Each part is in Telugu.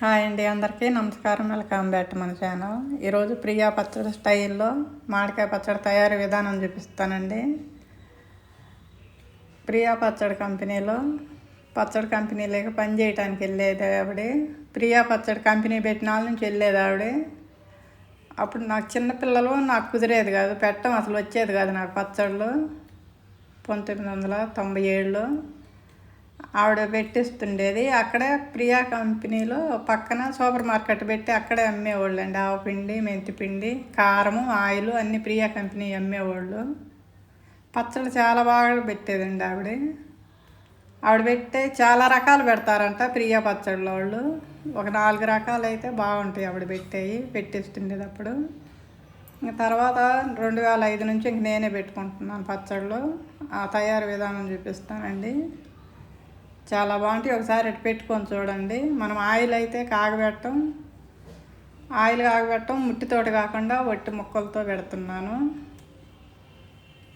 హాయ్ అండి అందరికీ నమస్కారం. వెల్కమ్ బ్యాక్ మన ఛానల్. ఈరోజు ప్రియా పచ్చడి స్టైల్లో మామిడికాయ పచ్చడి తయారీ విధానం చూపిస్తానండి. ప్రియా పచ్చడి కంపెనీలో పచ్చడి కంపెనీలోకి పని చేయడానికి వెళ్ళేది ఆవిడ. ప్రియా పచ్చడి కంపెనీ పెట్టిన వాళ్ళ నుంచి వెళ్ళేది ఆవిడ. అప్పుడు నాకు చిన్నపిల్లలు నాకు కుదిరేది కాదు పెట్టడం అసలు వచ్చేది కాదు నాకు పచ్చళ్ళు. పంతొమ్మిది వందల తొంభై ఏడులో ఆవిడ పెట్టిస్తుండేది. అక్కడే ప్రియా కంపెనీలో పక్కన సూపర్ మార్కెట్ పెట్టి అక్కడే అమ్మేవాళ్ళు అండి ఆవపిండి మెంతిపిండి కారము ఆయిల్ అన్నీ ప్రియా కంపెనీ అమ్మేవాళ్ళు. పచ్చళ్ళు చాలా బాగా పెట్టేదండి ఆవిడ. ఆవిడ పెట్టే చాలా రకాలు పెడతారంట ప్రియా పచ్చళ్ళ వాళ్ళు. ఒక నాలుగు రకాలు అయితే బాగుంటాయి ఆవిడ పెట్టేవి పెట్టిస్తుండేది అప్పుడు ఇంక తర్వాత రెండు వేల ఐదు నుంచి ఇంక నేనే పెట్టుకుంటున్నాను పచ్చళ్ళు. ఆ తయారు విధానం చూపిస్తానండి. చాలా బాగుంటాయి. ఒకసారి అటు పెట్టుకొని చూడండి. మనం ఆయిల్ అయితే కాగబెట్టం ఆయిల్ కాగబెట్టం ముట్టితోటి కాకుండా వట్టి ముక్కలతో పెడుతున్నాను.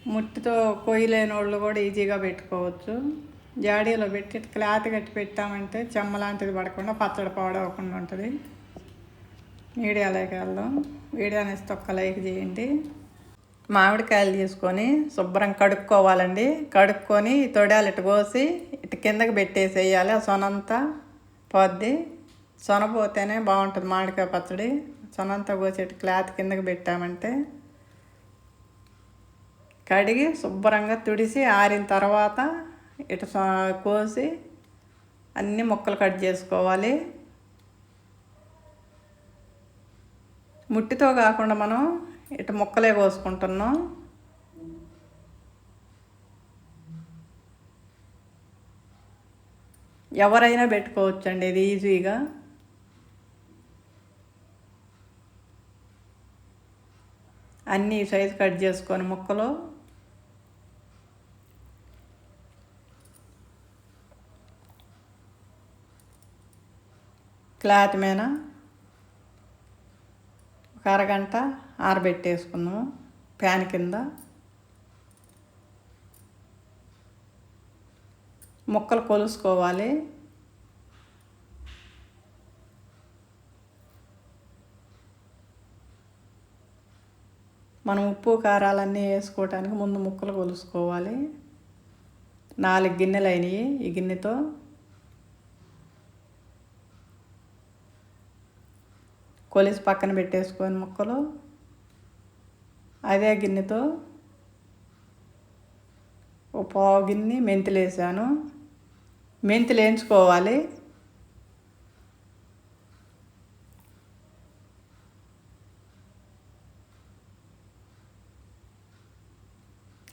ముట్టితో కొయ్యలేని వాళ్ళు కూడా ఈజీగా పెట్టుకోవచ్చు. జాడీలో పెట్టి క్లాత్ కట్టి పెట్టామంటే చెమ్మ లాంటిది పడకుండా పచ్చడి పాడవకుండా ఉంటుంది. మీడియాలోకి వెళ్దాం. వీడియోని తొక్క లైక్ చేయండి. మామిడికాయలు తీసుకొని శుభ్రం కడుక్కోవాలండి. కడుక్కొని తొడాలు కోసి కిందకి పెట్టేసేయాలి. ఆ సొనంతా పోద్ది. సొన పోతేనే బాగుంటుంది మామిడికాయ పచ్చడి. సొనంతా కోసి క్లాత్ కిందకి పెట్టామంటే కడిగి శుభ్రంగా తుడిసి ఆరిన తర్వాత ఇటు కోసి అన్ని ముక్కలు కట్ చేసుకోవాలి. ముట్టితో కాకుండా మనం ఇటు ముక్కలే కోసుకుంటున్నాం. ఎవరైనా పెట్టుకోవచ్చండి ఇది ఈజీగా. అన్నీ సైజు కట్ చేసుకొని ముక్కలు. క్లాత్ మీద ఒక అరగంట ఆరబెట్టేసుకుందాము ప్యాన్ కింద. ముక్కలు కొలుసుకోవాలి. మనం ఉప్పు కారాలన్నీ వేసుకోవటానికి ముందు ముక్కలు కొలుసుకోవాలి. నాలుగు గిన్నెలు అయినాయి ఈ గిన్నెతో. కొలిసి పక్కన పెట్టేసుకొని ముక్కలు. అదే గిన్నెతో ఓ పావు గిన్నె మెంతులు వేసాను. మెంతులు వేయించుకోవాలి.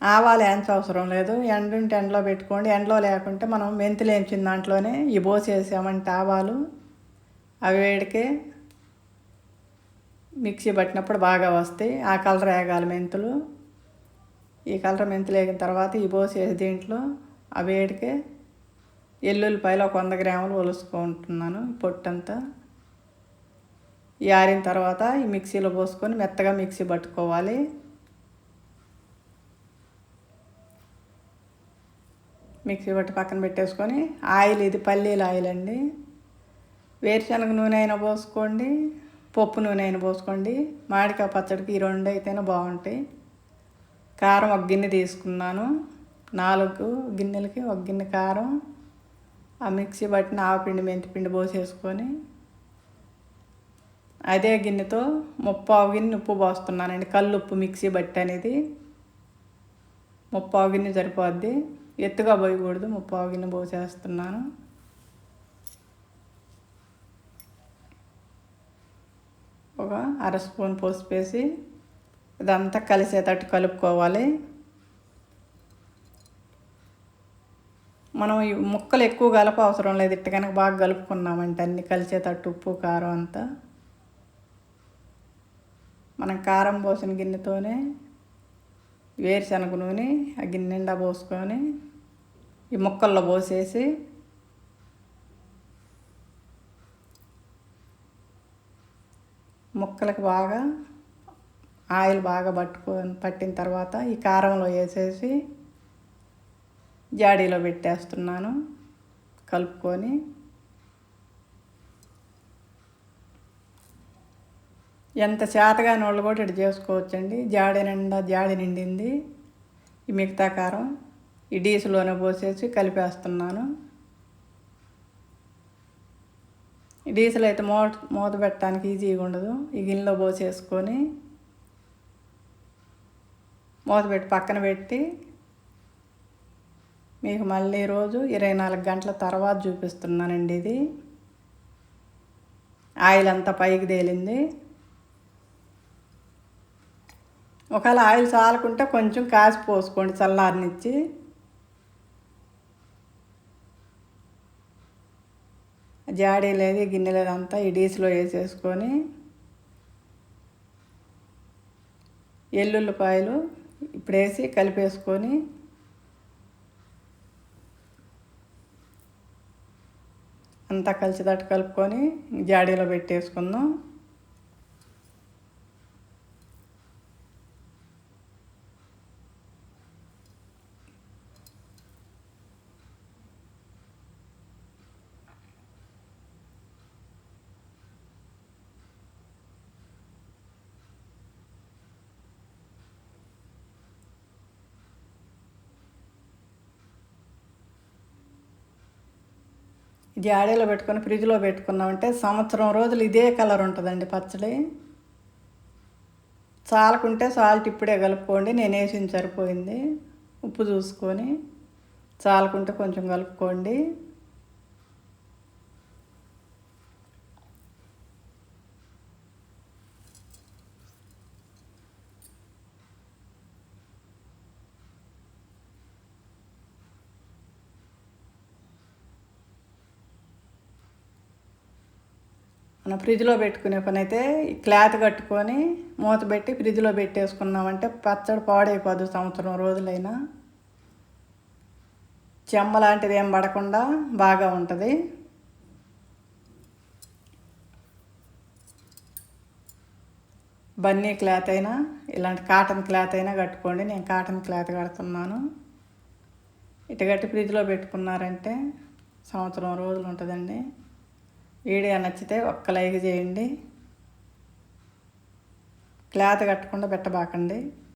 ఆవాలు వేయించ అవసరం లేదు. ఎండుంటే ఎండలో పెట్టుకోండి. ఎండలో లేకుంటే మనం మెంతులు వేయించిన దాంట్లోనే ఈ పోసేసామంటే ఆవాలు అవి వేడికే మిక్సీ పట్టినప్పుడు బాగా వస్తాయి. ఆ కలర్ వేగాలి మెంతులు. ఈ కలర్ మెంతులు వేగిన తర్వాత ఈ పోసేసి దీంట్లో అవి వేడికే ఎల్లుల్లిపాయలు ఒక వంద గ్రాములు ఒలుసుకుంటున్నాను పొట్టంతా. ఈ ఆరిన తర్వాత ఈ మిక్సీలో పోసుకొని మెత్తగా మిక్సీ పట్టుకోవాలి. మిక్సీ పట్టి పక్కన పెట్టేసుకొని ఆయిల్ ఇది పల్లీల ఆయిల్ అండి. వేరుశనగ నూనె అయినా పోసుకోండి. పప్పు నూనె అయినా పోసుకోండి. మామిడికాయ పచ్చడికి ఈ రెండు అయితేనే బాగుంటాయి. కారం ఒక గిన్నె తీసుకున్నాను. నాలుగు గిన్నెలకి ఒక గిన్నె కారం. ఆ మిక్సీ పట్టిన ఆవపిండి మెంతిపిండి పోసేసుకొని అదే గిన్నెతో ముప్పావు గిన్నె ఉప్పు పోస్తున్నానండి. కళ్ళు ఉప్పు మిక్సీ బట్టి అనేది ముప్పావు గిన్నె సరిపోద్ది. ఎత్తుగా పోయకూడదు ముప్పావు గిన్నె పోసేస్తున్నాను. ఒక అర స్పూన్ పోసిపేసి ఇదంతా కలిసేటట్టు కలుపుకోవాలి. మనం ఈ ముక్కలు ఎక్కువ కలప అవసరం లేదు. ఇట్ట కనుక బాగా కలుపుకున్నామంటే అన్ని కలిసేటట్టు ఉప్పు కారం అంతా. మనం కారం పోసిన గిన్నెతోనే వేరుశనగ నూనె ఆ గిన్నె నిండా పోసుకొని ఈ ముక్కల్లో పోసేసి ముక్కలకు బాగా ఆయిల్ బాగా పట్టుకొని పట్టిన తర్వాత ఈ కారంలో వేసేసి జాడీలో పెట్టేస్తున్నాను. కలుపుకొని. ఎంత చేతగాని వాళ్ళు కూడా ఇటు చేసుకోవచ్చండి. జాడి నిండా జాడి నిండింది. ఈ మిగతా కారం ఈ డీసులోనే పోసేసి కలిపేస్తున్నాను. ఈ డీజిల్ అయితే మూత మూత పెట్టడానికి ఈజీగా ఉండదు. ఈ గిన్నెలో పోసేసుకొని మూత పెట్టి పక్కన పెట్టి మీకు మళ్ళీ రోజు ఇరవై నాలుగు గంటల తర్వాత చూపిస్తున్నానండి ఇది. ఆయిల్ అంతా పైకి తేలింది. ఒకవేళ ఆయిల్ చాలకుంటే కొంచెం కాసి పోసుకోండి చల్లారనిచ్చి. జాడీ లేదు గిన్నె లేదంతా ఈ డీస్లో వేసేసుకొని. ఎల్లుల్లిపాయలు ఇప్పుడు వేసి కలిపేసుకొని అంతా కలిసిదట్టు కలుపుకొని జాడీలో పెట్టేసుకుందాం. జాడీలో పెట్టుకొని ఫ్రిడ్జ్లో పెట్టుకున్నామంటే సంవత్సరం రోజులు ఇదే కలర్ ఉంటుందండి పచ్చడి. చాలకుంటే సాల్ట్ ఇప్పుడే కలుపుకోండి నేను వేసిన సరిపోయింది. ఉప్పు చూసుకొని చాలకుంటే కొంచెం కలుపుకోండి. మనం ఫ్రిడ్జ్లో పెట్టుకునే పని అయితే క్లాత్ కట్టుకొని మూత పెట్టి ఫ్రిడ్జ్లో పెట్టేసుకున్నామంటే పచ్చడి పాడైపోదు సంవత్సరం రోజులైనా. చెమ్మ లాంటిది ఏం పడకుండా బాగా ఉంటుంది. బన్నీ క్లాత్ అయినా ఇలాంటి కాటన్ క్లాత్ అయినా కట్టుకోండి. నేను కాటన్ క్లాత్ కడుతున్నాను. ఇటు కట్టి ఫ్రిడ్జ్లో పెట్టుకున్నారంటే సంవత్సరం రోజులు ఉంటుందండి. వీడియో నచ్చితే ఒక్క లైక్ చేయండి. క్లాత్ కట్టకుండా పెట్టబాకండి.